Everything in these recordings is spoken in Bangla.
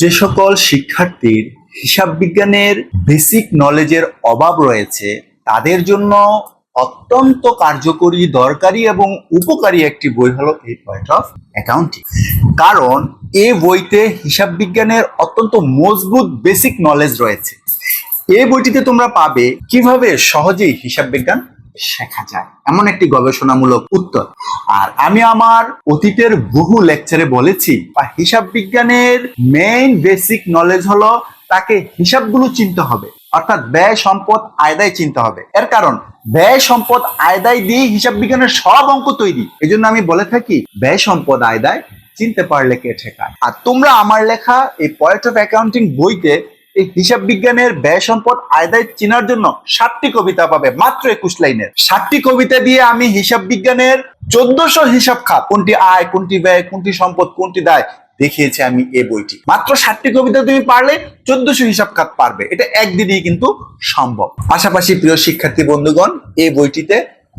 যে সকল শিক্ষার্থীর হিসাব বিজ্ঞানের বেসিক নলেজের অভাব রয়েছে, তাদের জন্য অত্যন্ত কার্যকরী, দরকারি এবং উপকারী একটি বই হলো এই পয়েন্ট অফ অ্যাকাউন্টিং কারণ এ বইতে হিসাব বিজ্ঞানের অত্যন্ত মজবুত বেসিক নলেজ রয়েছে। এই বইটিতে তোমরা পাবে কীভাবে সহজেই হিসাব বিজ্ঞান শেখা যায়। এমন একটি গবেষণামূলক উত্তর। আর আমি আমার অতীতের বহু লেকচারে বলেছি, বা হিসাব বিজ্ঞানের মেইন বেসিক নলেজ হলো তাকে হিসাবগুলো চিনতে হবে। অর্থাৎ ব্যয়, সম্পদ, আয়দায় চিনতে হবে। এর কারণ, ব্যয়, সম্পদ, আয়দায় দিয়ে হিসাব বিজ্ঞানের সব অঙ্ক তৈরি। এই জন্য আমি বলে থাকি, ব্যয়, সম্পদ, আয়দায় চিনতে পারলে কে ঠেকায়? আর তোমরা আমার লেখা এই পয়েন্ট অফ অ্যাকাউন্টিং বইতে এই হিসাব বিজ্ঞানের ব্যয় সম্পদ আয়দায় চেনার জন্য ষাটটি কবিতা পাবে, মাত্র একুশ লাইনের। ষাটটি কবিতা দিয়ে আমি হিসাব বিজ্ঞানের চোদ্দশো হিসাব খাত, কোনটি আয়, কোনটি ব্যয়, কোনটি সম্পদ, কোনটি দায় দেখিয়েছি আমি এই বইটি। মাত্র ষাটটি কবিতা তুমি পারলে চোদ্দশো হিসাব খাত পারবে। এটা একদিনেই কিন্তু সম্ভব। পাশাপাশি প্রিয় শিক্ষার্থী বন্ধুগণ এই বইটিতে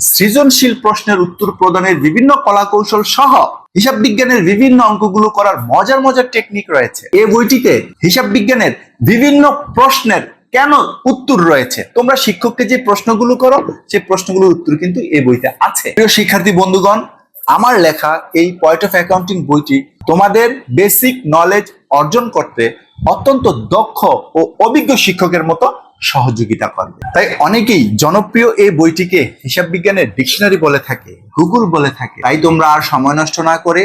সৃজনশীল প্রশ্নের উত্তর প্রদানের বিভিন্ন কলাকৌশল সহ হিসাব বিজ্ঞানের বিভিন্ন অঙ্কগুলো করার মজার মজার টেকনিক রয়েছে। এই বইটিতে হিসাব বিজ্ঞানের বিভিন্ন প্রশ্নের কেন উত্তর রয়েছে? তোমরা শিক্ষককে যে প্রশ্নগুলো করো সেই প্রশ্নগুলোর উত্তর কিন্তু এই বইতে আছে। প্রিয় শিক্ষার্থী বন্ধুগণ, আমার লেখা এই পয়েন্ট অফ অ্যাকাউন্টিং বইটি তোমাদের বেসিক নলেজ অর্জন করতে অত্যন্ত দক্ষ ও অভিজ্ঞ শিক্ষকের মতো সহযোগিতা করবে। তাই অনেকেই জনপ্রিয় এই বইটিকে হিসাব বিজ্ঞানের ডিকশনারি বলে থাকে, গুগল বলে থাকে। তাই তোমরা আর সময় নষ্ট না করে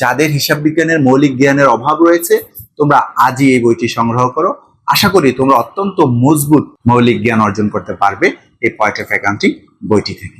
যাদের হিসাব বিজ্ঞানের মৌলিক জ্ঞানের অভাব রয়েছে, তোমরা আজই এই বইটি সংগ্রহ করো। আশা করি তোমরা অত্যন্ত মজবুত মৌলিক জ্ঞান অর্জন করতে পারবে এই পয়েন্ট অফ অ্যাকাউন্টিং বইটি থেকে।